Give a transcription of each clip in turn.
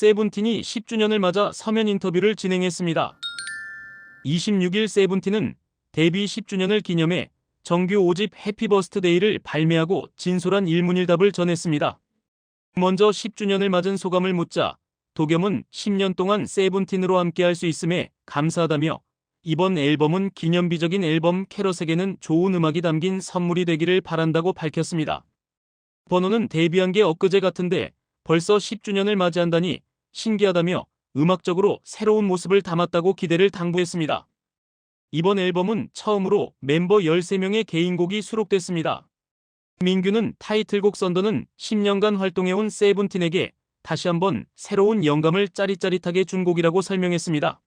세븐틴이 10주년을 맞아 서면 인터뷰를 진행했습니다. 26일 세븐틴은 데뷔 10주년을 기념해 정규 5집 해피버스트데이를 발매하고 진솔한 일문일답을 전했습니다. 먼저 10주년을 맞은 소감을 묻자 도겸은 10년 동안 세븐틴으로 함께할 수 있음에 감사하다며 이번 앨범은 기념비적인 앨범 캐럿에게는 좋은 음악이 담긴 선물이 되기를 바란다고 밝혔습니다. 번호는 데뷔한 게 엊그제 같은데 벌써 10주년을 맞이한다니 신기하다며 음악적으로 새로운 모습을 담았다고 기대를 당부했습니다. 이번 앨범은 처음으로 멤버 13명의 개인곡이 수록됐습니다. 민규는 타이틀곡 썬더는 10년간 활동해온 세븐틴에게 다시 한번 새로운 영감을 짜릿짜릿하게 준 곡이라고 설명했습니다.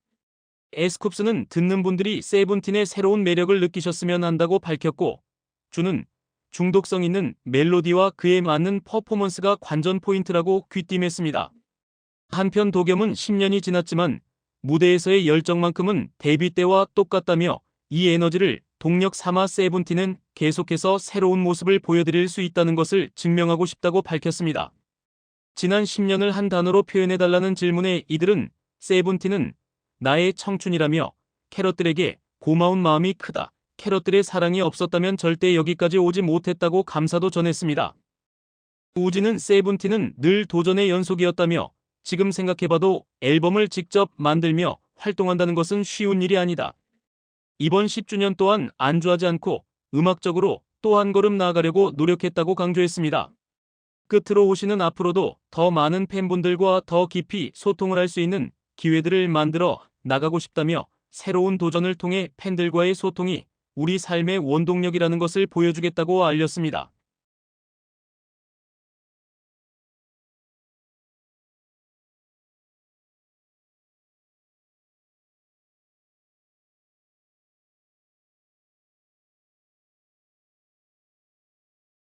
에스쿱스는 듣는 분들이 세븐틴의 새로운 매력을 느끼셨으면 한다고 밝혔고 주는 중독성 있는 멜로디와 그에 맞는 퍼포먼스가 관전 포인트라고 귀띔했습니다. 한편 도겸은 10년이 지났지만 무대에서의 열정만큼은 데뷔 때와 똑같다며 이 에너지를 동력 삼아 세븐틴은 계속해서 새로운 모습을 보여드릴 수 있다는 것을 증명하고 싶다고 밝혔습니다. 지난 10년을 한 단어로 표현해달라는 질문에 이들은 세븐틴은 나의 청춘이라며 캐럿들에게 고마운 마음이 크다. 캐럿들의 사랑이 없었다면 절대 여기까지 오지 못했다고 감사도 전했습니다. 우지는 세븐틴은 늘 도전의 연속이었다며 지금 생각해봐도 앨범을 직접 만들며 활동한다는 것은 쉬운 일이 아니다. 이번 10주년 또한 안주하지 않고 음악적으로 또 한 걸음 나아가려고 노력했다고 강조했습니다. 끝으로 오시는 앞으로도 더 많은 팬분들과 더 깊이 소통을 할 수 있는 기회들을 만들어 나가고 싶다며 새로운 도전을 통해 팬들과의 소통이 우리 삶의 원동력이라는 것을 보여주겠다고 알렸습니다.